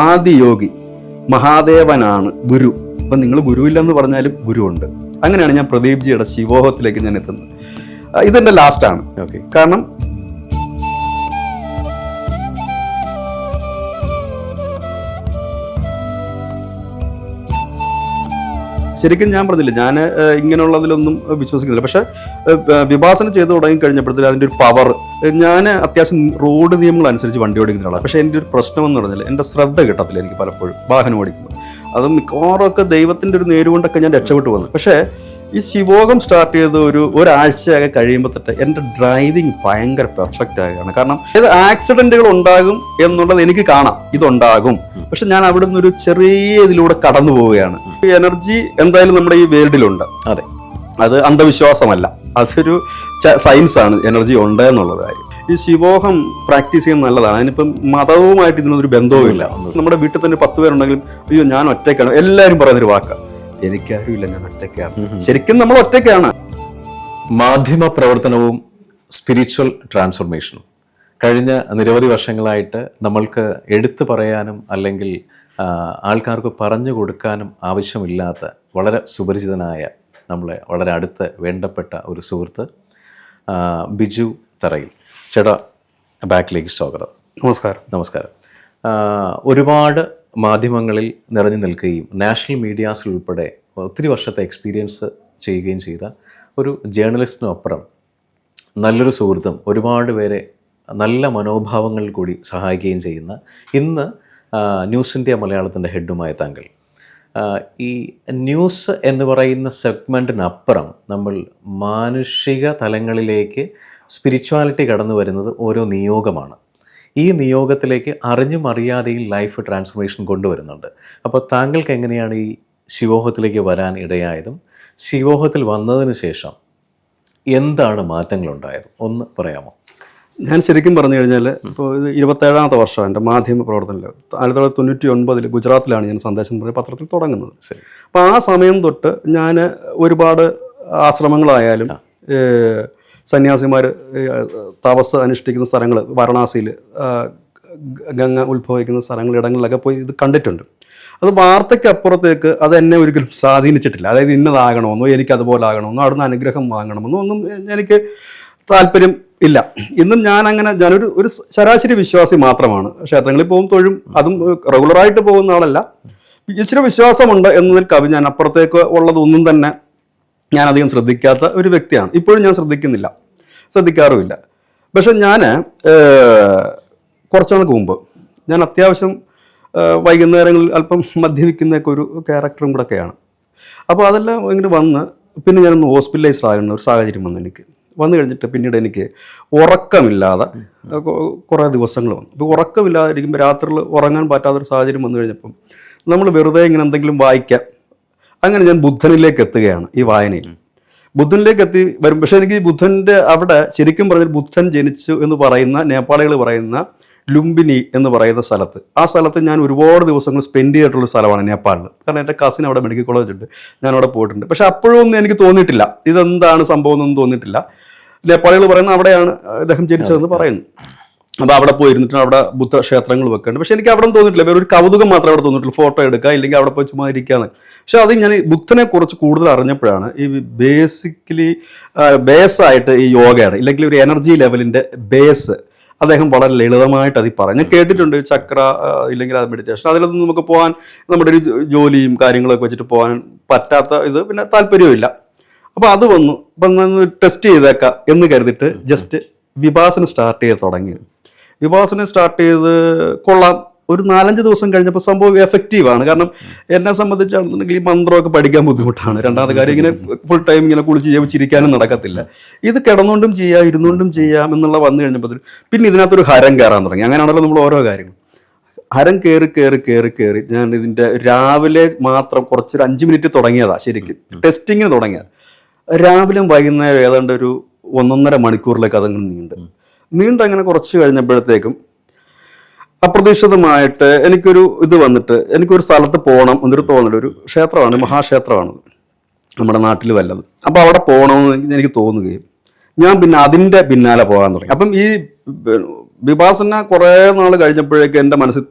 ആദി യോഗി മഹാദേവനാണ് ഗുരു. അപ്പം നിങ്ങൾ ഗുരുവില്ലെന്ന് പറഞ്ഞാലും ഗുരുവുണ്ട്. അങ്ങനെയാണ് ഞാൻ പ്രദീപ് ജിയുടെ ശിവോഹത്തിലേക്ക് ഞാൻ എത്തുന്നത്. ഇതെന്റെ ലാസ്റ്റാണ് ഓക്കെ കാരണം ശരിക്കും ഞാൻ പറഞ്ഞില്ല ഞാൻ ഇങ്ങനെയുള്ളതിലൊന്നും വിശ്വസിക്കുന്നില്ല. പക്ഷെ വിഭാസനം ചെയ്ത് തുടങ്ങി കഴിഞ്ഞപ്പോഴത്തേക്ക് അതിന്റെ ഒരു പവർ ഞാൻ അത്യാവശ്യം റോഡ് നിയമങ്ങൾ അനുസരിച്ച് വണ്ടി ഓടിക്കുന്ന ഒരാളാണ്. പക്ഷേ എന്റെ ഒരു പ്രശ്നം എന്ന് പറഞ്ഞാൽ എന്റെ ശ്രദ്ധ കിട്ടത്തില്ല എനിക്ക് പലപ്പോഴും വാഹനം ഓടിക്കുമ്പോൾ. അത് മിക്കവാറൊക്കെ ദൈവത്തിന്റെ ഒരു നേരുകൊണ്ടൊക്കെ ഞാൻ രക്ഷപ്പെട്ടു വന്നു. പക്ഷേ ഈ ശിവോകം സ്റ്റാർട്ട് ചെയ്ത് ഒരു ഒരാഴ്ചയൊക്കെ കഴിയുമ്പോൾ തൊട്ട് എന്റെ ഡ്രൈവിംഗ് ഭയങ്കര പെർഫെക്റ്റ് ആകുകയാണ് കാരണം ഏത് ആക്സിഡന്റുകൾ ഉണ്ടാകും എന്നുള്ളത് എനിക്ക് കാണാം. ഇതുണ്ടാകും. പക്ഷെ ഞാൻ അവിടെ നിന്ന് ഒരു ചെറിയ ഇതിലൂടെ കടന്നു പോവുകയാണ്. എനർജി എന്തായാലും നമ്മുടെ ഈ വേൾഡിലുണ്ട് അതെ. അത് അന്ധവിശ്വാസമല്ല. അതൊരു സയൻസ് ആണ്. എനർജി ഉണ്ട് എന്നുള്ള കാര്യം. ഈ ശിവോഹം പ്രാക്ടീസ് ചെയ്യുന്നത് നല്ലതാണ്. അതിനിപ്പം മതവുമായിട്ട് ഇതിനൊരു ബന്ധവുമില്ല. നമ്മുടെ വീട്ടിൽ തന്നെ പത്ത് പേരുണ്ടെങ്കിലും അയ്യോ ഞാൻ ഒറ്റയ്ക്കാണ്. എല്ലാവരും പറയുന്നൊരു വാക്ക്. എനിക്കാരുമില്ല ഞാൻ ഒറ്റയ്ക്കാണ്. ശരിക്കും നമ്മൾ ഒറ്റയ്ക്കാണ്. മാധ്യമ പ്രവർത്തനവും സ്പിരിച്വൽ ട്രാൻസ്ഫോർമേഷനും കഴിഞ്ഞ നിരവധി വർഷങ്ങളായിട്ട് നമ്മൾക്ക് എടുത്തു പറയാനും അല്ലെങ്കിൽ ആൾക്കാർക്ക് പറഞ്ഞു കൊടുക്കാനും ആവശ്യമില്ലാത്ത വളരെ സുപരിചിതനായ നമ്മളെ വളരെ അടുത്ത് വേണ്ടപ്പെട്ട ഒരു സുഹൃത്ത് ബിജു തറയിൽ. ചേട്ടാ ബാക്കിലേക്ക് സ്വാഗതം. നമസ്കാരം. നമസ്കാരം. ഒരുപാട് മാധ്യമങ്ങളിൽ നിറഞ്ഞു നിൽക്കുകയും നാഷണൽ മീഡിയാസിൽ ഉൾപ്പെടെ ഒത്തിരി വർഷത്തെ എക്സ്പീരിയൻസ് ചെയ്യുകയും ചെയ്ത ഒരു ജേർണലിസ്റ്റിനൊപ്പം നല്ലൊരു സുഹൃത്തും ഒരുപാട് പേരെ നല്ല മനോഭാവങ്ങളിൽ കൂടി സഹായിക്കുകയും ചെയ്യുന്ന ഇന്ന് ന്യൂസ് ഇന്ത്യ മലയാളത്തിന്റെ ഹെഡുമായ താങ്കൾ. ഈ ന്യൂസ് എന്ന് പറയുന്ന സെഗ്മെന്റിനപ്പുറം നമ്മൾ മാനുഷിക തലങ്ങളിലേക്ക് സ്പിരിച്വാലിറ്റി കടന്നു വരുന്നത് ഓരോ നിയോഗമാണ്. ഈ നിയോഗത്തിലേക്ക് അറിഞ്ഞും അറിയാതെയും ലൈഫ് ട്രാൻസ്ഫോർമേഷൻ കൊണ്ടുവരുന്നുണ്ട്. അപ്പോൾ താങ്കൾക്ക് എങ്ങനെയാണ് ഈ ശിവോഹത്തിലേക്ക് വരാൻ ഇടയായതും ശിവോഹത്തിൽ വന്നതിന് ശേഷം എന്താണ് മാറ്റങ്ങളുണ്ടായത്? ഒന്ന് പറയാമോ? ഞാൻ ശരിക്കും പറഞ്ഞു കഴിഞ്ഞാൽ ഇപ്പോൾ ഇത് ഇരുപത്തേഴാമത്തെ വർഷം എന്റെ മാധ്യമ പ്രവർത്തനത്തിൽ ആയിരത്തി തൊള്ളായിരത്തി തൊണ്ണൂറ്റി ഒൻപതിൽ ഗുജറാത്തിലാണ് ഞാൻ സന്ദേശം പറഞ്ഞ പത്രത്തിൽ തുടങ്ങുന്നത്. ശരി. അപ്പോൾ ആ സമയം തൊട്ട് ഞാൻ ഒരുപാട് ആശ്രമങ്ങളായാലും സന്യാസിമാർ തപസ് അനുഷ്ഠിക്കുന്ന സ്ഥലങ്ങൾ വാരണാസിയിൽ ഗംഗ ഉത്ഭവിക്കുന്ന സ്ഥലങ്ങൾ ഇടങ്ങളിലൊക്കെ പോയി ഇത് കണ്ടിട്ടുണ്ട്. അത് വാർത്തയ്ക്കപ്പുറത്തേക്ക് അത് എന്നെ ഒരിക്കലും സ്വാധീനിച്ചിട്ടില്ല. അതായത് ഇന്നതാകണമെന്നോ എനിക്ക് അതുപോലെ ആകണമെന്നോ അവിടുന്ന് അനുഗ്രഹം വാങ്ങണമെന്നോ ഒന്നും എനിക്ക് താല്പര്യം ഇല്ല. ഇന്നും ഞാൻ അങ്ങനെ ഞാനൊരു ഒരു ശരാശരി വിശ്വാസി മാത്രമാണ്. ക്ഷേത്രങ്ങളിൽ പോകും തൊഴും അതും റെഗുലറായിട്ട് പോകുന്ന ആളല്ല. ഇച്ചിരി വിശ്വാസമുണ്ട് എന്നതിൽ കവി ഞാൻ അപ്പുറത്തേക്ക് ഉള്ളതൊന്നും തന്നെ ഞാൻ അധികം ശ്രദ്ധിക്കാത്ത ഒരു വ്യക്തിയാണ്. ഇപ്പോഴും ഞാൻ ശ്രദ്ധിക്കുന്നില്ല. ശ്രദ്ധിക്കാറുമില്ല. പക്ഷെ ഞാൻ കുറച്ച് നാൾക്ക് മുമ്പ് ഞാൻ അത്യാവശ്യം വൈകുന്നേരങ്ങളിൽ അല്പം മദ്യപിക്കുന്നൊക്കെ ഒരു ക്യാരക്ടറും കൂടെയൊക്കെയാണ്. അപ്പോൾ അതെല്ലാം ഇങ്ങനെ വന്ന് പിന്നെ ഞാനൊന്ന് ഹോസ്പിറ്റലൈസ്ഡ് ആകുന്ന ഒരു സാഹചര്യം വന്നു എനിക്ക്. വന്നു കഴിഞ്ഞിട്ട് പിന്നീട് എനിക്ക് ഉറക്കമില്ലാതെ കുറേ ദിവസങ്ങൾ വന്നു. അപ്പോൾ ഉറക്കമില്ലാതെ ഇരിക്കുമ്പോൾ രാത്രിയിൽ ഉറങ്ങാൻ പറ്റാത്തൊരു സാഹചര്യം വന്നു കഴിഞ്ഞപ്പം നമ്മൾ വെറുതെ ഇങ്ങനെ എന്തെങ്കിലും വായിക്കാം. അങ്ങനെ ഞാൻ ബുദ്ധനിലേക്ക് എത്തുകയാണ് ഈ വായനയിൽ. ബുദ്ധനിലേക്ക് എത്തി വരും. പക്ഷേ എനിക്ക് ബുദ്ധന്റെ ബുദ്ധന്റെ അവിടെ ശരിക്കും പറഞ്ഞാൽ ബുദ്ധൻ ജനിച്ചു എന്ന് പറയുന്ന നേപ്പാളികൾ പറയുന്ന ലുംബിനി എന്ന് പറയുന്ന സ്ഥലത്ത്. ആ സ്ഥലത്ത് ഞാൻ ഒരുപാട് ദിവസങ്ങൾ സ്പെൻഡ് ചെയ്തിട്ടുള്ള സ്ഥലമാണ് നേപ്പാളിൽ. കാരണം എന്റെ കസിൻ അവിടെ മെഡിക്കൽ കോളേജ് ഉണ്ട്. ഞാൻ അവിടെ പോയിട്ടുണ്ട്. പക്ഷെ അപ്പോഴൊന്നും എനിക്ക് തോന്നിയിട്ടില്ല. ഇതെന്താണ് സംഭവം എന്നൊന്നും തോന്നിയിട്ടില്ല. നേപ്പാളികൾ പറയുന്ന അവിടെയാണ് അദ്ദേഹം ജനിച്ചതെന്ന് പറയുന്നു. അപ്പോൾ അവിടെ പോയിരുന്നിട്ട് അവിടെ ബുദ്ധ ക്ഷേത്രങ്ങൾ വെക്കുന്നുണ്ട് പക്ഷെ എനിക്ക് അവിടെ തോന്നിയിട്ടില്ല. വേറെ ഒരു കൗതുകം മാത്രമേ അവിടെ തോന്നിയിട്ടുള്ളൂ. ഫോട്ടോ എടുക്കുക ഇല്ലെങ്കിൽ അവിടെ പോയി ചുമ്മാ ഇരിക്കാന്ന് പക്ഷെ അത് ഞാൻ ബുദ്ധനെ കുറച്ച് കൂടുതൽ അറിഞ്ഞപ്പോഴാണ് ഈ ബേസിക്കലി ബേസായിട്ട് ഈ യോഗയാണ് ഇല്ലെങ്കിൽ ഒരു എനർജി ലെവലിന്റെ ബേസ് അദ്ദേഹം വളരെ ലളിതമായിട്ട് അത് പറഞ്ഞു. ഞാൻ കേട്ടിട്ടുണ്ട് ചക്ര ഇല്ലെങ്കിൽ അത് മെഡിറ്റേഷൻ അതിലൊന്നും നമുക്ക് പോകാൻ നമ്മുടെ ഒരു ജോലിയും കാര്യങ്ങളൊക്കെ വെച്ചിട്ട് പോകാൻ പറ്റാത്ത ഇത് പിന്നെ താല്പര്യവുമില്ല അപ്പോൾ അത് വന്നു. അപ്പം ടെസ്റ്റ് ചെയ്തേക്കാം എന്ന് കരുതിയിട്ട് ജസ്റ്റ് വിഭാസന സ്റ്റാർട്ട് ചെയ്ത് തുടങ്ങി. വിഭാസനം സ്റ്റാർട്ട് ചെയ്ത് കൊള്ളാം. ഒരു നാലഞ്ച് ദിവസം കഴിഞ്ഞപ്പോൾ സംഭവം എഫക്റ്റീവ് ആണ്. കാരണം എന്നെ സംബന്ധിച്ചാണെന്നുണ്ടെങ്കിൽ ഈ മന്ത്രമൊക്കെ പഠിക്കാൻ ബുദ്ധിമുട്ടാണ്. രണ്ടാമത്തെ കാര്യം ഇങ്ങനെ ഫുൾ ടൈം ഇങ്ങനെ കുളിച്ച് ജപിച്ചിരിക്കാനും നടക്കത്തില്ല. ഇത് കിടന്നുകൊണ്ടും ചെയ്യാം ഇരുന്നുകൊണ്ടും ചെയ്യാം എന്നുള്ള വന്നു കഴിഞ്ഞപ്പോൾ പിന്നെ ഇതിനകത്തൊരു ഹരം കയറാൻ തുടങ്ങി. അങ്ങനെയാണല്ലോ നമ്മൾ ഓരോ കാര്യങ്ങൾ. ഹരം കയറി കയറി കയറി കയറി. ഞാൻ ഇതിന്റെ രാവിലെ മാത്രം കുറച്ചൊരു അഞ്ച് മിനിറ്റ് തുടങ്ങിയതാ ശരിക്കും. ടെസ്റ്റിങ്ങിന് തുടങ്ങിയത്. രാവിലെയും വൈകുന്നേരം ഏതാണ്ട് ഒരു ഒന്നൊന്നര മണിക്കൂറിലേക്ക് അതങ്ങ് നീണ്ട്. നീണ്ടങ്ങനെ കുറച്ച് കഴിഞ്ഞപ്പോഴത്തേക്കും അപ്രതീക്ഷിതമായിട്ട് എനിക്കൊരു ഇത് വന്നിട്ട് എനിക്കൊരു സ്ഥലത്ത് പോകണം എന്നൊരു തോന്നൽ ഒരു ക്ഷേത്രമാണ് മഹാക്ഷേത്രമാണ് നമ്മുടെ നാട്ടിൽ വല്ലത്. അപ്പോൾ അവിടെ പോകണമെന്ന് എനിക്ക് തോന്നുകയും ഞാൻ പിന്നെ അതിന്റെ പിന്നാലെ പോകാൻ തുടങ്ങി. അപ്പം ഈ വിഭാസന കുറേ നാൾ കഴിഞ്ഞപ്പോഴേക്ക് എന്റെ മനസ്സിൽ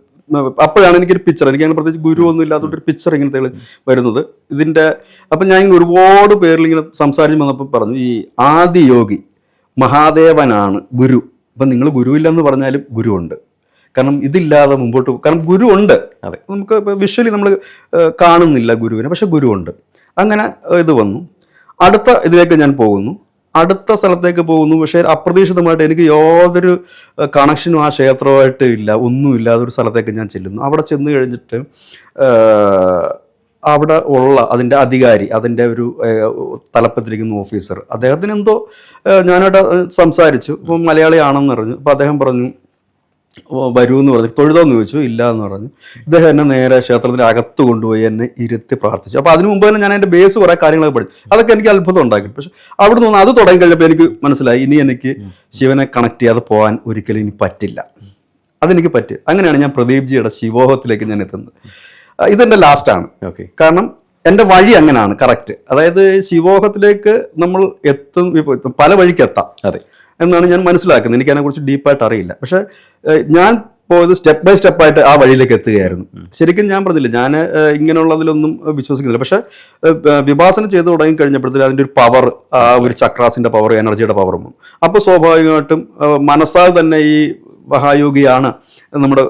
അപ്പോഴാണ് എനിക്കൊരു പിക്ചർ എനിക്ക് അങ്ങനെ പ്രത്യേകിച്ച് ഗുരു ഒന്നും ഇല്ലാത്തതുകൊണ്ട് ഒരു പിക്ചർ ഇങ്ങനെ വരുന്നത്. ഇതിന്റെ അപ്പം ഞാൻ ഇങ്ങനെ ഒരുപാട് പേരിൽ ഇങ്ങനെ സംസാരിച്ച് വന്നപ്പോൾ പറഞ്ഞു ഈ ആദിയോഗി മഹാദേവനാണ് ഗുരു. അപ്പം നിങ്ങൾ ഗുരുവില്ലെന്ന് പറഞ്ഞാലും ഗുരുവുണ്ട്. കാരണം ഇതില്ലാതെ മുമ്പോട്ട് കാരണം ഗുരു ഉണ്ട് അതെ. നമുക്ക് വിഷ്വലി നമ്മൾ കാണുന്നില്ല ഗുരുവിനെ പക്ഷെ ഗുരുവുണ്ട്. അങ്ങനെ ഇത് വന്നു. അടുത്ത ഇതിലേക്ക് ഞാൻ പോകുന്നു. അടുത്ത സ്ഥലത്തേക്ക് പോകുന്നു പക്ഷേ അപ്രതീക്ഷിതമായിട്ട് എനിക്ക് യാതൊരു കണക്ഷനും ആ ക്ഷേത്രമായിട്ട് ഇല്ല ഒന്നും ഇല്ലാതെ ഒരു സ്ഥലത്തേക്ക് ഞാൻ ചെല്ലുന്നു. അവിടെ ചെന്ന് കഴിഞ്ഞിട്ട് അവിടെ ഉള്ള അതിന്റെ അധികാരി അതിന്റെ ഒരു തലപ്പത്തിരിക്കുന്ന ഓഫീസർ അദ്ദേഹത്തിന് എന്തോ ഞാനവിടെ സംസാരിച്ചു. ഇപ്പം മലയാളിയാണെന്ന് പറഞ്ഞു. അപ്പോൾ അദ്ദേഹം പറഞ്ഞു വരൂ എന്ന് പറഞ്ഞു. തൊഴുതോന്ന് ചോദിച്ചു. ഇല്ല എന്ന് പറഞ്ഞു. ഇദ്ദേഹം എന്നെ നേരെ ക്ഷേത്രത്തിന്റെ അകത്ത് കൊണ്ടുപോയി എന്നെ ഇരുത്തി പ്രാർത്ഥിച്ചു. അപ്പോൾ അതിനു മുമ്പ് തന്നെ ഞാൻ എന്റെ ബേസ് കുറേ കാര്യങ്ങളൊക്കെ പഠിച്ചു. അതൊക്കെ എനിക്ക് അത്ഭുതം ഉണ്ടാക്കി. പക്ഷെ അവിടെ നിന്ന് അത് തുടങ്ങി കഴിഞ്ഞപ്പോൾ എനിക്ക് മനസ്സിലായി. ഇനി എനിക്ക് ശിവനെ കണക്ട് ചെയ്യാതെ പോകാൻ ഒരിക്കലും ഇനി പറ്റില്ല. അതെനിക്ക് പറ്റി. അങ്ങനെയാണ് ഞാൻ പ്രദീപ് ജിയുടെ ശിവോഹത്തിലേക്ക് ഞാൻ എത്തുന്നത്. ഇതെന്റെ ലാസ്റ്റാണ് ഓക്കെ കാരണം എന്റെ വഴി അങ്ങനെയാണ് കറക്റ്റ് അതായത് ശിവോഹത്തിലേക്ക് നമ്മൾ എത്തും പല വഴിക്ക് എത്താം. അതെ. എന്നാണ് ഞാൻ മനസ്സിലാക്കുന്നത്. എനിക്ക് അതിനെക്കുറിച്ച് ഡീപ്പായിട്ട് അറിയില്ല. പക്ഷെ ഞാൻ പോയത് സ്റ്റെപ്പ് ബൈ സ്റ്റെപ്പ് ആയിട്ട് ആ വഴിയിലേക്ക് എത്തുകയായിരുന്നു. ശരിക്കും ഞാൻ പറഞ്ഞില്ല ഞാൻ ഇങ്ങനെയുള്ളതിലൊന്നും വിശ്വസിക്കുന്നില്ല. പക്ഷെ വിഭാസനം ചെയ്ത് തുടങ്ങി കഴിഞ്ഞപ്പോഴത്തേക്ക് അതിന്റെ ഒരു പവർ ആ ഒരു ചക്രാസിന്റെ പവർ എനർജിയുടെ പവറും അപ്പോൾ സ്വാഭാവികമായിട്ടും മനസ്സാൽ തന്നെ ഈ മഹായോഗിയാണ് നമ്മുടെ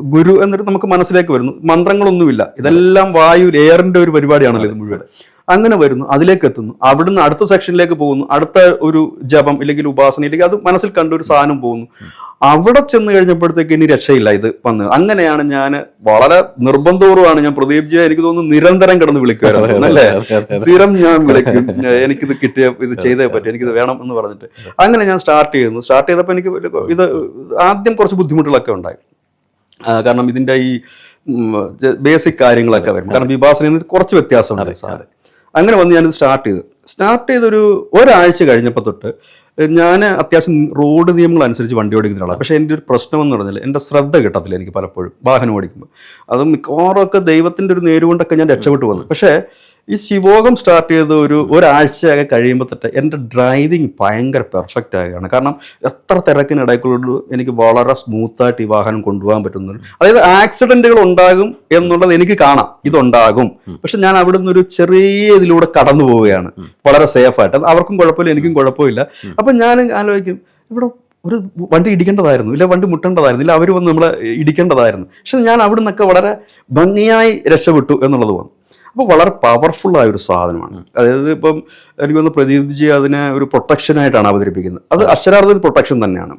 ഗുരു എന്നിട്ട് നമുക്ക് മനസ്സിലേക്ക് വരുന്നു. മന്ത്രങ്ങളൊന്നുമില്ല. ഇതെല്ലാം വായു എയറിന്റെ ഒരു പരിപാടിയാണല്ലോ ഇത് മുഴുവൻ. അങ്ങനെ വരുന്നു അതിലേക്ക് എത്തുന്നു. അവിടുന്ന് അടുത്ത സെക്ഷനിലേക്ക് പോകുന്നു അടുത്ത ഒരു ജപം ഇല്ലെങ്കിൽ ഉപാസന ഇല്ലെങ്കിൽ അത് മനസ്സിൽ കണ്ട ഒരു സാധനം പോകുന്നു. അവിടെ ചെന്ന് കഴിഞ്ഞപ്പോഴത്തേക്ക് ഇനി രക്ഷയില്ല ഇത് വന്ന്. അങ്ങനെയാണ് ഞാൻ വളരെ നിർബന്ധപൂർവമാണ് ഞാൻ പ്രദീപ് ജിയെ എനിക്ക് തോന്നുന്നു നിരന്തരം കിടന്ന് വിളിക്കുമായിരുന്നു അല്ലേ. സ്ഥിരം ഞാൻ വിളിക്കും എനിക്കിത് കിട്ടിയ ഇത് ചെയ്തേ പറ്റും എനിക്കിത് വേണം എന്ന് പറഞ്ഞിട്ട്. അങ്ങനെ ഞാൻ സ്റ്റാർട്ട് ചെയ്യുന്നു. സ്റ്റാർട്ട് ചെയ്തപ്പോൾ എനിക്ക് ഇത് ആദ്യം കുറച്ച് ബുദ്ധിമുട്ടുകളൊക്കെ ഉണ്ടായി. കാരണം ഇതിന്റെ ഈ ബേസിക് കാര്യങ്ങളൊക്കെ വരും കാരണം വിഭാസന കുറച്ച് കുറച്ച് വ്യത്യാസമുണ്ട് സാറ്. അങ്ങനെ വന്ന് ഞാനിത് സ്റ്റാർട്ട് ചെയ്തു. സ്റ്റാർട്ട് ചെയ്തൊരു ഒരാഴ്ച കഴിഞ്ഞപ്പോൾ തൊട്ട് ഞാൻ അത്യാവശ്യം റോഡ് നിയമങ്ങൾ അനുസരിച്ച് വണ്ടി ഓടിക്കുന്ന ഒരാളാണ് പക്ഷേ എന്റെ ഒരു പ്രശ്നം എന്ന് പറഞ്ഞാൽ എന്റെ ശ്രദ്ധ കിട്ടത്തില്ല എനിക്ക് പലപ്പോഴും വാഹനം ഓടിക്കുമ്പോൾ അത് മിക്കവാറൊക്കെ ദൈവത്തിന്റെ ഒരു നേരുകൊണ്ടൊക്കെ ഞാൻ രക്ഷപ്പെട്ടു വന്നു. പക്ഷേ ഈ ശിവോകം സ്റ്റാർട്ട് ചെയ്ത് ഒരു ഒരാഴ്ചയൊക്കെ കഴിയുമ്പോൾ തൊട്ട് എന്റെ ഡ്രൈവിംഗ് ഭയങ്കര പെർഫെക്റ്റ് ആകുകയാണ് കാരണം എത്ര തിരക്കിനിടയ്ക്കുള്ളൂ എനിക്ക് വളരെ സ്മൂത്തായിട്ട് ഈ വാഹനം കൊണ്ടുപോകാൻ പറ്റുന്നുള്ളൂ അതായത് ആക്സിഡന്റുകൾ ഉണ്ടാകും എന്നുള്ളത് എനിക്ക് കാണാം. ഇതുണ്ടാകും. പക്ഷെ ഞാൻ അവിടെ നിന്ന് ഒരു ചെറിയ ഇതിലൂടെ കടന്നു പോവുകയാണ്. വളരെ സേഫ് ആയിട്ട്. അവർക്കും കുഴപ്പമില്ല എനിക്കും കുഴപ്പമില്ല. അപ്പം ഞാൻ ആലോചിക്കും ഇവിടെ ഒരു വണ്ടി ഇടിക്കേണ്ടതായിരുന്നു ഇല്ല വണ്ടി മുട്ടേണ്ടതായിരുന്നു ഇല്ല അവർ വന്ന് നമ്മളെ ഇടിക്കേണ്ടതായിരുന്നു. പക്ഷെ ഞാൻ അവിടെ നിന്നൊക്കെ വളരെ ഭംഗിയായി രക്ഷപ്പെട്ടു എന്നുള്ളത് വന്നു. അപ്പോൾ വളരെ പവർഫുൾ ആയ ഒരു സാധനമാണ് അതായത് ഇപ്പം എനിക്ക് തോന്നുന്നു പ്രദീപ് അതിനെ ഒരു പ്രൊട്ടക്ഷൻ ആയിട്ടാണ് അവതരിപ്പിക്കുന്നത്. അത് അക്ഷരാർത്ഥത്തിൽ പ്രൊട്ടക്ഷൻ തന്നെയാണ്.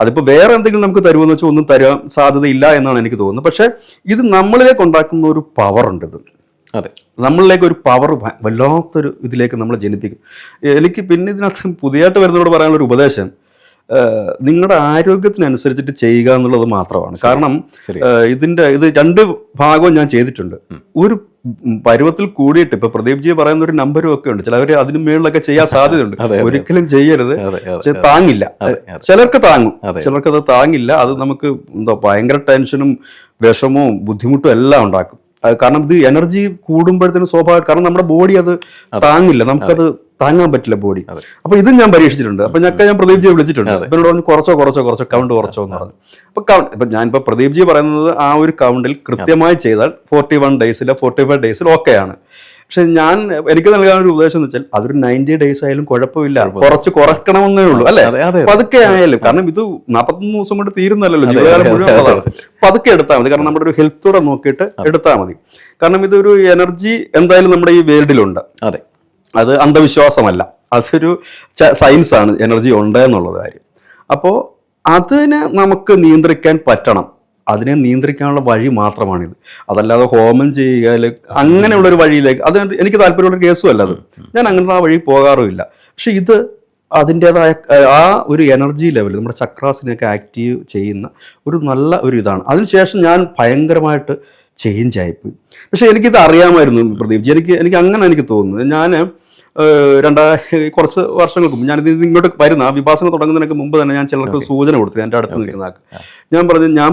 അതിപ്പോൾ വേറെ എന്തെങ്കിലും നമുക്ക് തരുമെന്ന് വെച്ചാൽ ഒന്നും തരാൻ സാധ്യതയില്ല എന്നാണ് എനിക്ക് തോന്നുന്നത്. പക്ഷേ ഇത് നമ്മളിലേക്ക് ഉണ്ടാക്കുന്ന ഒരു പവർ ഉണ്ട് ഇത്. അതെ. നമ്മളിലേക്ക് ഒരു പവർ വല്ലാത്തൊരു ഇതിലേക്ക് നമ്മൾ ജനിപ്പിക്കും. എനിക്ക് പിന്നെ ഇതിനകത്ത് പുതിയതായിട്ട് വരുന്നതോട് പറയാനുള്ള ഒരു ഉപദേശം നിങ്ങളുടെ ആരോഗ്യത്തിനനുസരിച്ചിട്ട് ചെയ്യുക എന്നുള്ളത് മാത്രമാണ്. കാരണം ഇതിന്റെ ഇത് രണ്ട് ഭാഗവും ഞാൻ ചെയ്തിട്ടുണ്ട്. ഒരു പരുവത്തിൽ കൂടിയിട്ട് ഇപ്പൊ പ്രദീപ് ജി പറയുന്ന ഒരു നമ്പരും ഒക്കെ ഉണ്ട്. ചിലവർ അതിന് മേളിലൊക്കെ ചെയ്യാൻ സാധ്യതയുണ്ട്. ഒരിക്കലും ചെയ്യരുത്. താങ്ങില്ല. ചിലർക്ക് താങ്ങും. ചിലർക്ക് അത് താങ്ങില്ല. അത് നമുക്ക് എന്താ ഭയങ്കര ടെൻഷനും വിഷമവും ബുദ്ധിമുട്ടും എല്ലാം ഉണ്ടാക്കും. കാരണം ഇത് എനർജി കൂടുമ്പോഴത്തേനും സ്വാഭാവികം. കാരണം നമ്മുടെ ബോഡി അത് താങ്ങില്ല. നമുക്കത് താങ്ങാൻ പറ്റില്ല ബോഡി. അപ്പൊ ഇതും ഞാൻ പരീക്ഷിച്ചിട്ടുണ്ട്. അപ്പൊ ഞാൻ ഞാൻ പ്രദീപ് ജിയെ വിളിച്ചിട്ടുണ്ട് എന്നോട് പറഞ്ഞു കുറച്ചോ കുറച്ചോ കുറച്ചോ കൗണ്ട് കുറച്ചോ എന്ന് പറഞ്ഞു. അപ്പൊ കൗണ്ട് ഇപ്പൊ ഞാനിപ്പോ പ്രദീപ് ജി പറയുന്നത് ആ ഒരു കൗണ്ടിൽ കൃത്യമായി ചെയ്താൽ ഫോർട്ടി വൺ ഡേയ്സിൽ ഫോർട്ടി ഫൈവ് ഡേയ്സിൽ ഓക്കെ ആണ്. പക്ഷെ ഞാൻ എനിക്ക് നൽകാൻ ഒരു ഉപദേശം എന്ന് വെച്ചാൽ അതൊരു നയന്റി ഡേയ്സ് ആയാലും കുഴപ്പമില്ല. കുറച്ച് കുറക്കണമെന്നേ ഉള്ളൂ അല്ലെ പതുക്കെ ആയാലും. കാരണം ഇത് നാൽപ്പത്തൊന്ന് ദിവസം കൊണ്ട് തീരുന്നല്ലോ ജീവിതകാലം മുഴുവൻ പതുക്കെ എടുത്താൽ മതി. കാരണം നമ്മുടെ ഒരു ഹെൽത്തോടെ നോക്കിയിട്ട് എടുത്താൽ മതി. കാരണം ഇതൊരു എനർജി എന്തായാലും നമ്മുടെ ഈ വേൾഡിലുണ്ട് അതെ. അത് അന്ധവിശ്വാസമല്ല. അതൊരു സയൻസാണ് എനർജി ഉണ്ട് എന്നുള്ള കാര്യം. അപ്പോൾ അതിനെ നമുക്ക് നിയന്ത്രിക്കാൻ പറ്റണം. അതിനെ നിയന്ത്രിക്കാനുള്ള വഴി മാത്രമാണിത്. അതല്ലാതെ ഹോമം ചെയ്യുക അങ്ങനെയുള്ള ഒരു വഴിയിലേക്ക് അതിന് എനിക്ക് താല്പര്യമുള്ള കേസും അല്ല അത്. ഞാൻ അങ്ങനത്തെ ആ വഴി പോകാറുമില്ല. പക്ഷെ ഇത് അതിന്റേതായ ആ ഒരു എനർജി ലെവൽ നമ്മുടെ ചക്രാസിനെയൊക്കെ ആക്റ്റീവ് ചെയ്യുന്ന ഒരു നല്ല ഒരു ഇതാണ്. അതിനുശേഷം ഞാൻ ഭയങ്കരമായിട്ട് ചേഞ്ച് ആയിപ്പോയി. പക്ഷെ എനിക്കിത് അറിയാമായിരുന്നു പ്രദീപ് ജി. എനിക്ക് എനിക്ക് അങ്ങനെ എനിക്ക് തോന്നുന്നത് ഞാൻ രണ്ടാ കുറച്ച് വർഷങ്ങൾക്ക് മുമ്പ് ഞാനിത് ഇങ്ങോട്ട് വരുന്ന ആ വിഭാസനം തുടങ്ങുന്നതിനൊക്കെ മുമ്പ് തന്നെ ഞാൻ ചിലർക്ക് സൂചന കൊടുത്തു. എന്റെ അടുത്ത് നിൽക്കുന്ന ആൾക്ക്. ഞാൻ പറഞ്ഞു ഞാൻ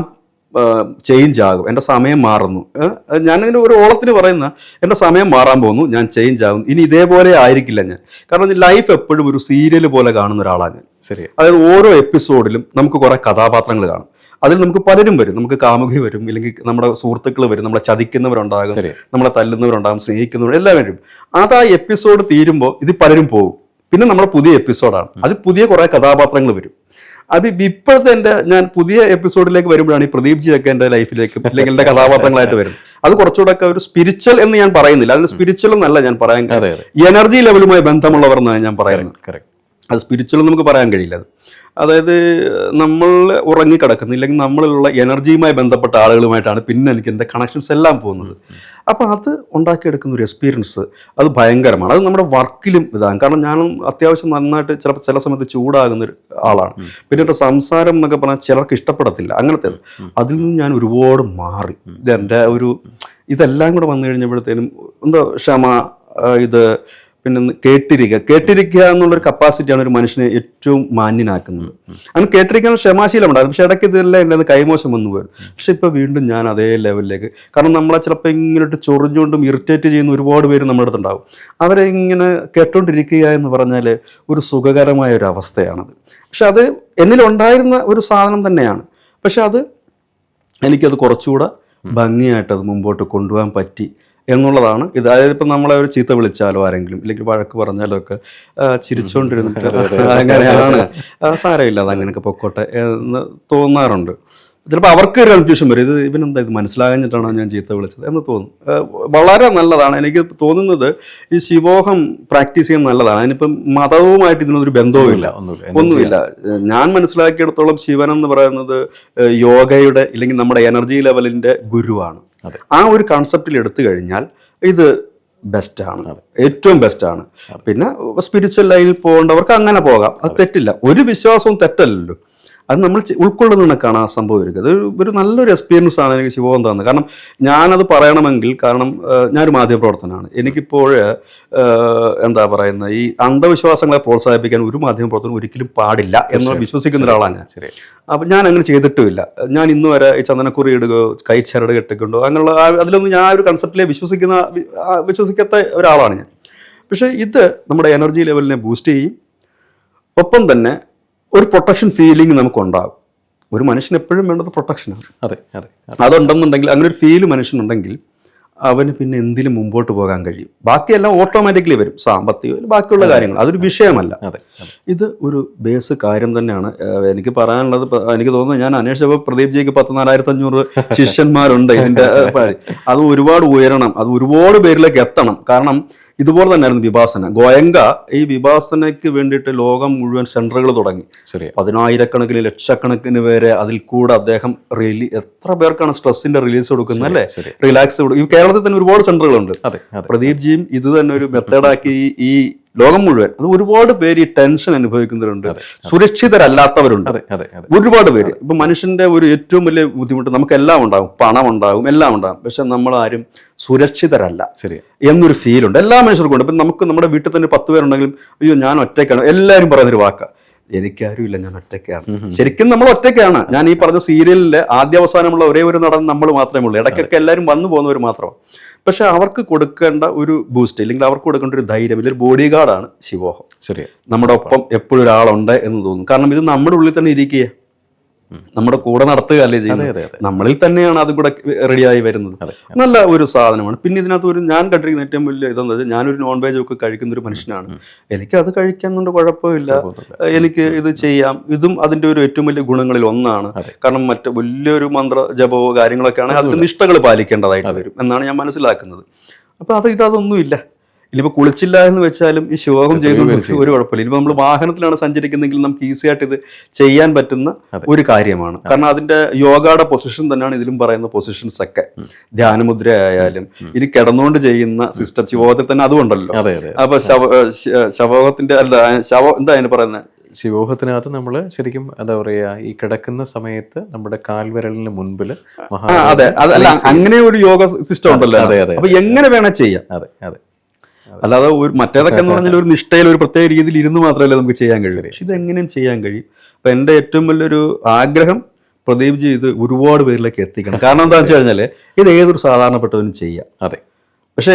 ചേഞ്ച് ആകും. എന്റെ സമയം മാറുന്നു. ഞാൻ ഞാനിങ്ങനെ ഒരു ഓളത്തിന് പറയുന്ന എന്റെ സമയം മാറാൻ പോകുന്നു. ഞാൻ ചേഞ്ച് ആകും ഇനി ഇതേപോലെ ആയിരിക്കില്ല ഞാൻ. കാരണം ലൈഫ് എപ്പോഴും ഒരു സീരിയൽ പോലെ കാണുന്ന ഒരാളാണ് ഞാൻ. ശരി. അതായത് ഓരോ എപ്പിസോഡിലും നമുക്ക് കുറേ കഥാപാത്രങ്ങൾ കാണും. അതിൽ നമുക്ക് പലരും വരും. നമുക്ക് കാമുകി വരും ഇല്ലെങ്കിൽ നമ്മുടെ സുഹൃത്തുക്കൾ വരും നമ്മളെ ചതിക്കുന്നവരുണ്ടാകും. നമ്മളെ തല്ലുന്നവരുണ്ടാകും സ്നേഹിക്കുന്നവർ എല്ലാവരും അത് ആ എപ്പിസോഡ് തീരുമ്പോൾ ഇത് പലരും പോകും. പിന്നെ നമ്മുടെ പുതിയ എപ്പിസോഡാണ് അത് പുതിയ കുറേ കഥാപാത്രങ്ങൾ വരും. അത് ഇപ്പോഴത്തെ എന്റെ ഞാൻ പുതിയ എപ്പിസോഡിലേക്ക് വരുമ്പോഴാണ് ഈ പ്രദീപ് ജി ഒക്കെ എന്റെ ലൈഫിലേക്ക് അല്ലെങ്കിൽ എന്റെ കഥാപാത്രങ്ങളായിട്ട് വരും. അത് കുറച്ചുകൂടെ ഒക്കെ ഒരു സ്പിരിച്വൽ എന്ന് ഞാൻ പറയുന്നില്ല. അതിന് സ്പിരിച്വൽ എന്നല്ല ഞാൻ പറയാൻ എനർജി ലെവലുമായി ബന്ധമുള്ളവർ എന്നാണ് ഞാൻ പറയുന്നത്. അത് സ്പിരിച്വൽ നമുക്ക് പറയാൻ കഴിയില്ല. അത് അതായത് നമ്മൾ ഉറങ്ങിക്കിടക്കുന്ന ഇല്ലെങ്കിൽ നമ്മളിലുള്ള എനർജിയുമായി ബന്ധപ്പെട്ട ആളുകളുമായിട്ടാണ് പിന്നെ എനിക്ക് എന്റെ കണക്ഷൻസ് എല്ലാം പോകുന്നത്. അപ്പോൾ അത് ഉണ്ടാക്കിയെടുക്കുന്ന ഒരു എക്സ്പീരിയൻസ് അത് ഭയങ്കരമാണ്. അത് നമ്മുടെ വർക്കിലും ഇതാണ്. കാരണം ഞാനും അത്യാവശ്യം നന്നായിട്ട് ചിലപ്പോൾ ചില സമയത്ത് ചൂടാകുന്ന ഒരു ആളാണ്. പിന്നെ എന്റെ സംസാരം എന്നൊക്കെ പറഞ്ഞാൽ ചിലർക്ക് ഇഷ്ടപ്പെടത്തില്ല. അങ്ങനത്തെ അതിൽ നിന്ന് ഞാൻ ഒരുപാട് മാറി. ഇതെന്റെ ഒരു ഇതെല്ലാം കൂടെ വന്നു കഴിഞ്ഞപ്പോഴത്തേനും എന്തോ ക്ഷമ ഇത് പിന്നെ കേട്ടിരിക്കുക. കേട്ടിരിക്കുക എന്നുള്ളൊരു കപ്പാസിറ്റിയാണ് ഒരു മനുഷ്യനെ ഏറ്റവും മാന്യനാക്കുന്നത്. അങ്ങനെ കേട്ടിരിക്കാൻ ക്ഷമാശീലം ഉണ്ടാകും പക്ഷെ ഇടയ്ക്ക് ഇതെല്ലാം എന്റെ അത് കൈമോശം വന്നു പോയത് പക്ഷെ ഇപ്പോൾ വീണ്ടും ഞാൻ അതേ ലെവലിലേക്ക് കാരണം നമ്മളെ ചിലപ്പോൾ ഇങ്ങോട്ട് ചൊറിഞ്ഞുകൊണ്ടും ഇറിറ്റേറ്റ് ചെയ്യുന്ന ഒരുപാട് പേര് നമ്മുടെ അടുത്തുണ്ടാവും. അവരെ ഇങ്ങനെ കേട്ടോണ്ടിരിക്കുക എന്ന് പറഞ്ഞാൽ ഒരു സുഖകരമായ ഒരു അവസ്ഥയാണത്. പക്ഷെ അത് എന്നിലുണ്ടായിരുന്ന ഒരു സാധനം തന്നെയാണ്. പക്ഷെ അത് എനിക്കത് കുറച്ചുകൂടെ ഭംഗിയായിട്ട് അത് മുമ്പോട്ട് കൊണ്ടുപോകാൻ പറ്റി. എന്നുള്ളതാണ്. ഇത് അതായത് ഇപ്പം നമ്മളെ ഒരു ചീത്ത വിളിച്ചാലോ ആരെങ്കിലും ഇല്ലെങ്കിൽ വഴക്ക് പറഞ്ഞാലോ ഒക്കെ ചിരിച്ചുകൊണ്ടിരുന്നിട്ട് അങ്ങനെയാണ്. സാരമില്ല അത് അങ്ങനെയൊക്കെ പൊക്കോട്ടെ എന്ന് തോന്നാറുണ്ട്. ചിലപ്പോൾ അവർക്ക് ഒരു കൺഫ്യൂഷൻ വരും. ഇത് ഇവനെന്താ ഇത് മനസ്സിലാകഞ്ഞിട്ടാണോ ഞാൻ ചീത്ത വിളിച്ചത് എന്ന് തോന്നും. വളരെ നല്ലതാണ്. എനിക്ക് തോന്നുന്നത് ഈ ശിവോഹം പ്രാക്ടീസ് ചെയ്യുന്നത് നല്ലതാണ്. അതിനിപ്പം മതവുമായിട്ട് ഇതിനൊരു ബന്ധവുമില്ല. ഒന്നുമില്ല ഞാൻ മനസ്സിലാക്കിയിടത്തോളം ശിവൻ എന്ന് പറയുന്നത് യോഗയുടെ ഇല്ലെങ്കിൽ നമ്മുടെ എനർജി ലെവലിന്റെ ഗുരുവാണ്. ആ ഒരു കൺസെപ്റ്റിൽ എടുത്തു കഴിഞ്ഞാൽ ഇത് ബെസ്റ്റാണ് ഏറ്റവും ബെസ്റ്റാണ് പിന്നെ സ്പിരിച്വൽ ലൈനിൽ പോകേണ്ടവർക്ക് അങ്ങനെ പോകാം. അത്. തെറ്റില്ല. ഒരു വിശ്വാസവും തെറ്റല്ലല്ലോ. അത് നമ്മൾ ഉൾക്കൊള്ളുന്ന കണക്കാണ് ആ സംഭവം ഇരിക്കുന്നത് അത് ഒരു നല്ലൊരു എക്സ്പീരിയൻസ് ആണ് എനിക്ക് ശിവം തന്നത്. കാരണം ഞാനത് പറയണമെങ്കിൽ കാരണം ഞാനൊരു മാധ്യമപ്രവർത്തനമാണ് എനിക്കിപ്പോൾ എന്താ പറയുന്നത് ഈ അന്ധവിശ്വാസങ്ങളെ പ്രോത്സാഹിപ്പിക്കാൻ ഒരു മാധ്യമപ്രവർത്തനം ഒരിക്കലും പാടില്ല എന്ന് വിശ്വസിക്കുന്ന ഒരാളാണ് ഞാൻ. ശരി. അപ്പം ഞാൻ അങ്ങനെ ചെയ്തിട്ടുമില്ല. ഞാൻ ഇന്ന് വരെ ഈ ചന്ദനക്കുറി ഇടുകയോ കൈ ചരട് കെട്ടിക്കൊണ്ടോ അങ്ങനെയുള്ള ആ- അതിലൊന്നും ഞാൻ ആ ഒരു കൺസെപ്റ്റിലെ വിശ്വസിക്കുന്ന വിശ്വസിക്കാത്ത ഒരാളാണ് ഞാൻ. പക്ഷേ ഇത് നമ്മുടെ എനർജി ലെവലിനെ ബൂസ്റ്റ് ചെയ്യും. ഒപ്പം തന്നെ ഒരു പ്രൊട്ടക്ഷൻ ഫീലിംഗ് നമുക്കുണ്ടാകും. ഒരു മനുഷ്യന് എപ്പോഴും വേണ്ടത് പ്രൊട്ടക്ഷനാണ് അതെ അതെ അതുണ്ടെന്നുണ്ടെങ്കിൽ അങ്ങനെ ഒരു ഫീൽ മനുഷ്യനുണ്ടെങ്കിൽ അവന് പിന്നെ എന്തിലും മുമ്പോട്ട് പോകാൻ കഴിയും. ബാക്കിയെല്ലാം ഓട്ടോമാറ്റിക്കലി വരും. സാമ്പത്തികം ബാക്കിയുള്ള കാര്യങ്ങൾ. അതൊരു വിഷയമല്ല. അതെ. ഇത് ഒരു ബേസ് കാര്യം തന്നെയാണ്. എനിക്ക് പറയാനുള്ളത് എനിക്ക് തോന്നുന്നു ഞാൻ അന്വേഷിച്ചപ്പോൾ പ്രദീപ് ജിക്ക് പത്ത് നാലായിരത്തി അഞ്ഞൂറ് ശിഷ്യന്മാരുണ്ട് ഇതിന്റെ ഏഹ്, അത് ഒരുപാട് ഉയരണം അത് ഒരുപാട് പേരിലേക്ക് എത്തണം. കാരണം ഇതുപോലെ തന്നെയായിരുന്നു വിഭാസന. ഗോയങ്ക ഈ വിഭാസനയ്ക്ക് വേണ്ടിയിട്ട് ലോകം മുഴുവൻ സെന്ററുകൾ തുടങ്ങി. ശരി പതിനായിരക്കണക്കിന് ലക്ഷക്കണക്കിന് പേരെ അതിൽ കൂടെ അദ്ദേഹം റിലീ എത്ര പേർക്കാണ് സ്ട്രെസ്സിന്റെ റിലീസ് കൊടുക്കുന്നത് അല്ലേ? റിലാക്സ് കൊടുക്കും കേരളത്തിൽ തന്നെ ഒരുപാട് സെന്ററുകളുണ്ട് പ്രദീപ് ജിയും ഇത് തന്നെ ഒരു മെത്തേഡാക്കി ഈ ലോകം മുഴുവൻ. അത് ഒരുപാട് പേര് ഈ ടെൻഷൻ അനുഭവിക്കുന്നവരുണ്ട്. സുരക്ഷിതരല്ലാത്തവരുണ്ട്. ഒരുപാട് പേര്. ഇപ്പൊ മനുഷ്യന്റെ ഒരു ഏറ്റവും വലിയ ബുദ്ധിമുട്ട് നമുക്കെല്ലാം ഉണ്ടാകും. പണം ഉണ്ടാകും എല്ലാം ഉണ്ടാകും. പക്ഷെ നമ്മൾ ആരും സുരക്ഷിതരല്ല ശരി. എന്നൊരു ഉണ്ട്. എല്ലാ മനുഷ്യർക്കും ഉണ്ട്. ഇപ്പം നമുക്ക് നമ്മുടെ വീട്ടിൽ തന്നെ പത്ത് പേരുണ്ടെങ്കിലും അയ്യോ ഞാൻ ഒറ്റയ്ക്കാണ്. എല്ലാവരും പറയുന്നൊരു വാക്കാ. എനിക്കാരും ഇല്ല ഞാൻ ഒറ്റയ്ക്കാണ്. ശരിക്കും നമ്മൾ ഒറ്റയ്ക്കാണ്. ഞാൻ ഈ പറഞ്ഞ സീരിയലിലെ ആദ്യ അവസാനമുള്ള ഒരേ ഒരു നടൻ നമ്മൾ മാത്രമേ ഉള്ളൂ. ഇടയ്ക്കൊക്കെ എല്ലാവരും വന്നു പോകുന്നവർ മാത്രമാണ്. പക്ഷെ അവർക്ക് കൊടുക്കേണ്ട ഒരു ബൂസ്റ്റ് ഇല്ലെങ്കിൽ അവർക്ക് കൊടുക്കേണ്ട ഒരു ധൈര്യം ഇല്ലെങ്കിൽ ഒരു ബോഡി ഗാർഡാണ് ശിവോഹം. ശരി നമ്മുടെ ഒപ്പം എപ്പോഴും ഒരാളുണ്ട് എന്ന് തോന്നും കാരണം ഇത് നമ്മുടെ ഉള്ളിൽ തന്നെ ഇരിക്കുക നമ്മുടെ കൂടെ നടത്തുകയല്ലേ അല്ലേ ചെയ്യുന്നത്? നമ്മളിൽ തന്നെയാണ് അതും കൂടെ റെഡിയായി വരുന്നത്. നല്ല ഒരു സാധനമാണ്. പിന്നെ ഇതിനകത്ത് ഒരു ഞാൻ കണ്ടിരിക്കുന്ന ഏറ്റവും വലിയ ഇതെന്ന് വെച്ചാൽ ഞാനൊരു നോൺ വെജ് ഒക്കെ കഴിക്കുന്ന ഒരു മനുഷ്യനാണ് എനിക്ക് അത് കഴിക്കാൻ കൊണ്ട് കുഴപ്പമില്ല എനിക്ക് ഇത് ചെയ്യാം. ഇതും അതിന്റെ ഒരു ഏറ്റവും വലിയ ഗുണങ്ങളിൽ ഒന്നാണ്. കാരണം മറ്റു വലിയൊരു മന്ത്ര ജപമോ കാര്യങ്ങളൊക്കെ ആണെങ്കിൽ അതിന് നിഷ്ഠകൾ പാലിക്കേണ്ടതായിട്ട് വരും എന്നാണ് ഞാൻ മനസ്സിലാക്കുന്നത്. അപ്പൊ അത് ഇതൊന്നുമില്ല ഇനിയിപ്പോൾ കുളിച്ചില്ല എന്ന് വെച്ചാലും ഈ ശോകം ചെയ്തു. ഒരു കുഴപ്പമില്ല. ഇനിയിപ്പോൾ നമ്മൾ വാഹനത്തിലാണ് സഞ്ചരിക്കുന്നെങ്കിൽ നമുക്ക് ഈസി ആയിട്ട് ഇത് ചെയ്യാൻ പറ്റുന്ന ഒരു കാര്യമാണ്. കാരണം അതിന്റെ യോഗയുടെ പൊസിഷൻ തന്നെയാണ് ഇതിലും പറയുന്ന പൊസിഷൻസ് ഒക്കെ. ധ്യാനമുദ്ര ആയാലും ഇനി കിടന്നുകൊണ്ട് ചെയ്യുന്ന സിസ്റ്റം ശിവോഹത്തിൽ തന്നെ അതുകൊണ്ടല്ലോ അതെ അതെ അപ്പൊ ശവ ശവോഹത്തിന്റെ അല്ല ശവ എന്താ അതിന് പറയുന്നത് ശിവോഹത്തിനകത്ത് നമ്മൾ ശരിക്കും എന്താ പറയാ ഈ കിടക്കുന്ന സമയത്ത് നമ്മുടെ കാൽവിരലിന് മുൻപിൽ മഹാ അതെ. അതല്ല അങ്ങനെ ഒരു യോഗ സിസ്റ്റം ഉണ്ടല്ലോ. അതെ, അതെ, അപ്പൊ എങ്ങനെ വേണം ചെയ്യാം. അതെ അതെ. അല്ലാതെ ഒരു മറ്റേതൊക്കെ എന്ന് പറഞ്ഞാൽ ഒരു നിഷ്ഠയിൽ ഒരു പ്രത്യേക രീതിയിൽ ഇരുന്ന് മാത്രമല്ല നമുക്ക് ചെയ്യാൻ കഴിയും. പക്ഷെ ഇതെങ്ങനെയും ചെയ്യാൻ കഴിയും. അപ്പൊ എന്റെ ഏറ്റവും വലിയൊരു ആഗ്രഹം പ്രദീപ് ജി ഇത് ഒരുപാട് പേരിലേക്ക് എത്തിക്കണം. കാരണം എന്താണെന്ന് വെച്ച് കഴിഞ്ഞാൽ ഇത് ഏതൊരു സാധാരണപ്പെട്ടവനും ചെയ്യാം. അതെ. പക്ഷേ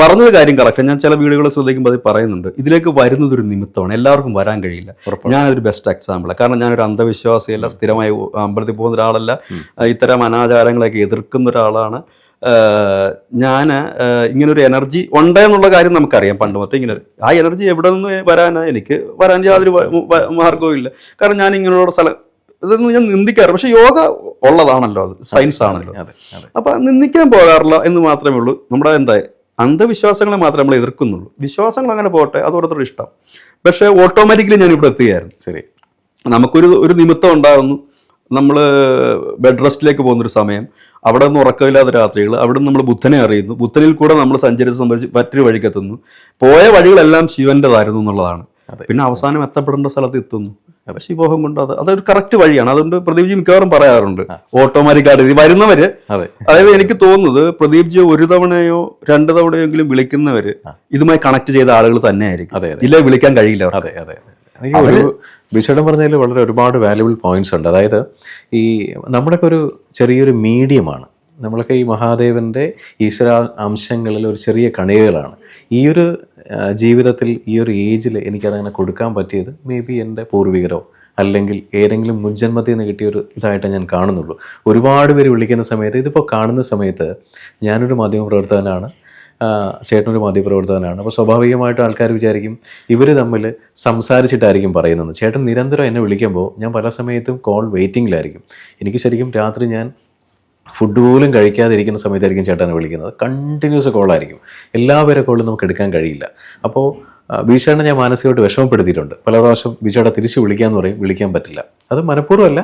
പറഞ്ഞത് കാര്യം കറക്റ്റ്. ഞാൻ ചില വീടുകളെ ശ്രദ്ധിക്കുമ്പോൾ അത് പറയുന്നുണ്ട് ഇതിലേക്ക് വരുന്നത് ഒരു നിമിത്തമാണ്. എല്ലാവർക്കും വരാൻ കഴിയില്ല. ഞാനതൊരു ബെസ്റ്റ് എക്സാമ്പിളാണ് കാരണം ഞാനൊരു അന്ധവിശ്വാസിയല്ല സ്ഥിരമായി അമ്പലത്തിൽ പോകുന്ന ഒരാളല്ല. ഇത്തരം അനാചാരങ്ങളെയൊക്കെ എതിർക്കുന്ന ഒരാളാണ്. ഞാൻ ഇങ്ങനൊരു എനർജി ഉണ്ട് എന്നുള്ള കാര്യം നമുക്കറിയാം. പണ്ട് മൊത്തം ഇങ്ങനെ ആ എനർജി എവിടെ നിന്ന് വരാനാ? എനിക്ക് വരാൻ യാതൊരു മാർഗവും ഇല്ല. കാരണം ഞാൻ ഇങ്ങനെയുള്ള സ്ഥലം ഇതൊന്നും ഞാൻ നിന്ദിക്കാറ് പക്ഷെ യോഗ ഉള്ളതാണല്ലോ അത്. സയൻസ് ആണല്ലോ. അപ്പൊ നിന്ദിക്കാൻ പോകാറില്ല എന്ന് മാത്രമേ ഉള്ളൂ. നമ്മുടെ എന്താ അന്ധവിശ്വാസങ്ങളെ മാത്രമേ നമ്മൾ എതിർക്കുന്നുള്ളൂ. വിശ്വാസങ്ങൾ അങ്ങനെ പോട്ടെ അത് ഓരോരുത്തരുടെ ഇഷ്ടം. പക്ഷേ ഓട്ടോമാറ്റിക്കലി ഞാൻ ഇവിടെ എത്തുകയായിരുന്നു. ശരി. നമുക്കൊരു ഒരു നിമിത്തം ഉണ്ടാകുന്നു. നമ്മൾ ബെഡ് റെസ്റ്റിലേക്ക് പോകുന്നൊരു സമയം. അവിടെ നിന്ന് ഉറക്കമില്ലാത്ത രാത്രികൾ അവിടെ നിന്ന് നമ്മൾ ബുദ്ധനെ അറിയുന്നു. ബുദ്ധനിൽ കൂടെ നമ്മൾ സഞ്ചരിച്ച് സംബന്ധിച്ച് മറ്റൊരു വഴിക്കെത്തുന്നു പോയ വഴികളെല്ലാം ശിവന്റെതായിരുന്നു എന്നുള്ളതാണ്. പിന്നെ അവസാനം എത്തപ്പെടേണ്ട സ്ഥലത്ത് എത്തുന്നു. ശിവോഹം കൊണ്ട് അത് അതൊരു കറക്റ്റ് വഴിയാണ്. അതുകൊണ്ട് പ്രദീപ്ജി മിക്കവാറും പറയാറുണ്ട്. ഓട്ടോമാറ്റിക് ആയിട്ട് ഇത് വരുന്നവര് അതായത് എനിക്ക് തോന്നുന്നത് പ്രദീപ് ജി ഒരു തവണയോ രണ്ട് തവണയെങ്കിലും വിളിക്കുന്നവര് ഇതുമായി കണക്ട് ചെയ്ത ആളുകൾ തന്നെ ആയിരിക്കും അതെ, അതെ. ഇല്ല വിളിക്കാൻ കഴിയില്ല അതെ അതെ. എനിക്ക് ഒരു ബിഷടം പറഞ്ഞതിൽ വളരെ ഒരുപാട് വാല്യുബിൾ പോയിന്റ്സ് ഉണ്ട്. അതായത് ഈ നമ്മുടെയൊക്കെ ഒരു ചെറിയൊരു മീഡിയമാണ്. നമ്മളൊക്കെ ഈ മഹാദേവന്റെ ഈശ്വര അംശങ്ങളിൽ ഒരു ചെറിയ കണികകളാണ്. ഈ ഒരു ജീവിതത്തിൽ ഈ ഒരു ഏജിൽ എനിക്കതങ്ങനെ കൊടുക്കാൻ പറ്റിയത് മേ ബി എന്റെ പൂർവികരോ അല്ലെങ്കിൽ ഏതെങ്കിലും മുൻജന്മത്തിൽ നിന്ന് കിട്ടിയ ഒരു ഇതായിട്ട് ഞാൻ കാണുന്നുള്ളൂ. ഒരുപാട് പേര് വിളിക്കുന്ന സമയത്ത് ഇതിപ്പോൾ കാണുന്ന സമയത്ത് ഞാനൊരു മാധ്യമപ്രവർത്തകനാണ്. ചേട്ടനൊരു മാധ്യമപ്രവർത്തകനാണ്. അപ്പോൾ സ്വാഭാവികമായിട്ട് ആൾക്കാർ വിചാരിക്കും ഇവർ തമ്മിൽ സംസാരിച്ചിട്ടായിരിക്കും പറയുന്നത്. ചേട്ടൻ നിരന്തരം എന്നെ വിളിക്കുമ്പോൾ ഞാൻ പല സമയത്തും കോൾ വെയിറ്റിംഗിലായിരിക്കും. എനിക്ക് ശരിക്കും രാത്രി ഞാൻ ഫുഡ് പോലും കഴിക്കാതിരിക്കുന്ന സമയത്തായിരിക്കും ചേട്ടനെ വിളിക്കുന്നത്. കണ്ടിന്യൂസ് കോളായിരിക്കും. എല്ലാവരുടെ കോളും നമുക്ക് എടുക്കാൻ കഴിയില്ല. അപ്പോൾ ബീച്ചേട്ടനെ ഞാൻ മാനസികമായിട്ട് വിഷമപ്പെടുത്തിയിട്ടുണ്ട്. പല പ്രാവശ്യം ബീച്ചേട്ട തിരിച്ച് വിളിക്കാമെന്ന് പറയും വിളിക്കാൻ പറ്റില്ല. അത് മനഃപൂർവമല്ല.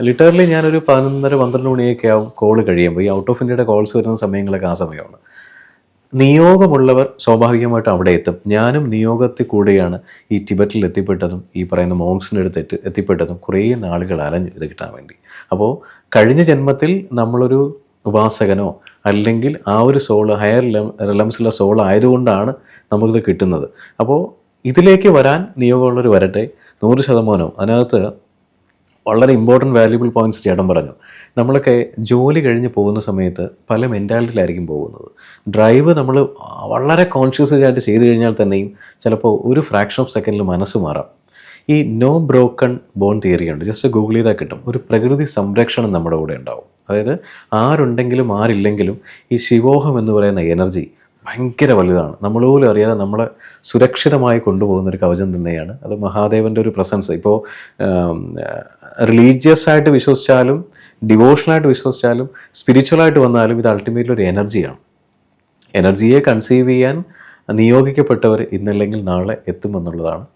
ലിറ്ററലി ഞാനൊരു പതിനൊന്നര പന്ത്രണ്ട് മണിയൊക്കെ ആവും കോൾ കഴിയുമ്പോൾ ഈ ഔട്ട് ഓഫ് ഇന്ത്യയുടെ കോൾസ് വരുന്ന സമയങ്ങളൊക്കെ ആ സമയമാണ്. നിയോഗമുള്ളവർ സ്വാഭാവികമായിട്ട് അവിടെ എത്തും. ഞാനും നിയോഗത്തിൽ കൂടെയാണ് ഈ ടിബറ്റിൽ എത്തിപ്പെട്ടതും ഈ പറയുന്ന മോങ്സിന്റെ അടുത്ത് എത്തി എത്തിപ്പെട്ടതും കുറേ നാളുകൾ അലഞ്ഞു ഇത് കിട്ടാൻ വേണ്ടി. അപ്പോൾ കഴിഞ്ഞ ജന്മത്തിൽ നമ്മളൊരു ഉപാസകനോ അല്ലെങ്കിൽ ആ ഒരു സോൾ ഹയർ റിലംസുള്ള സോൾ ആയതുകൊണ്ടാണ് നമുക്കിത് കിട്ടുന്നത്. അപ്പോൾ ഇതിലേക്ക് വരാൻ നിയോഗമുള്ളവർ വരട്ടെ. നൂറ് ശതമാനവും. അതിനകത്ത് വളരെ ഇമ്പോർട്ടന്റ് വാല്യുബിൾ പോയിന്റ്സ് ചേട്ടൻ പറഞ്ഞു. നമ്മളൊക്കെ ജോലി കഴിഞ്ഞ് പോകുന്ന സമയത്ത് പല മെന്റാലിറ്റിയിലായിരിക്കും പോകുന്നത്. ഡ്രൈവ് നമ്മൾ വളരെ കോൺഷ്യസ് ആയിട്ട് ചെയ്തു കഴിഞ്ഞാൽ തന്നെയും ചിലപ്പോൾ ഒരു ഫ്രാക്ഷൻ ഓഫ് സെക്കൻഡിൽ മനസ്സ് മാറാം. ഈ നോ ബ്രോക്കൺ ബോൺ തിയറി ഉണ്ട്. ജസ്റ്റ് ഗൂഗിൾ ചെയ്താൽ കിട്ടും. ഒരു പ്രകൃതി സംരക്ഷണം നമ്മുടെ കൂടെ ഉണ്ടാവും. അതായത് ആരുണ്ടെങ്കിലും ആരില്ലെങ്കിലും ഈ ശിവോഹം എന്ന് പറയുന്ന എനർജി ഭയങ്കര വലുതാണ്. നമ്മൾ പോലും അറിയാതെ നമ്മളെ സുരക്ഷിതമായി കൊണ്ടുപോകുന്ന ഒരു കവചം തന്നെയാണ്. അത് മഹാദേവന്റെ ഒരു പ്രസൻസ്. ഇപ്പോൾ റിലീജിയസ് ആയിട്ട് വിശ്വസിച്ചാലും ഡിവോഷണലായിട്ട് വിശ്വസിച്ചാലും സ്പിരിച്വലായിട്ട് വന്നാലും ഇത് അൾട്ടിമേറ്റ്ലി ഒരു എനർജിയാണ്. എനർജിയെ കൺസീവ് ചെയ്യാൻ നിയോഗിക്കപ്പെട്ടവർ ഇന്നല്ലെങ്കിൽ നാളെ എത്തുമെന്നുള്ളതാണ്.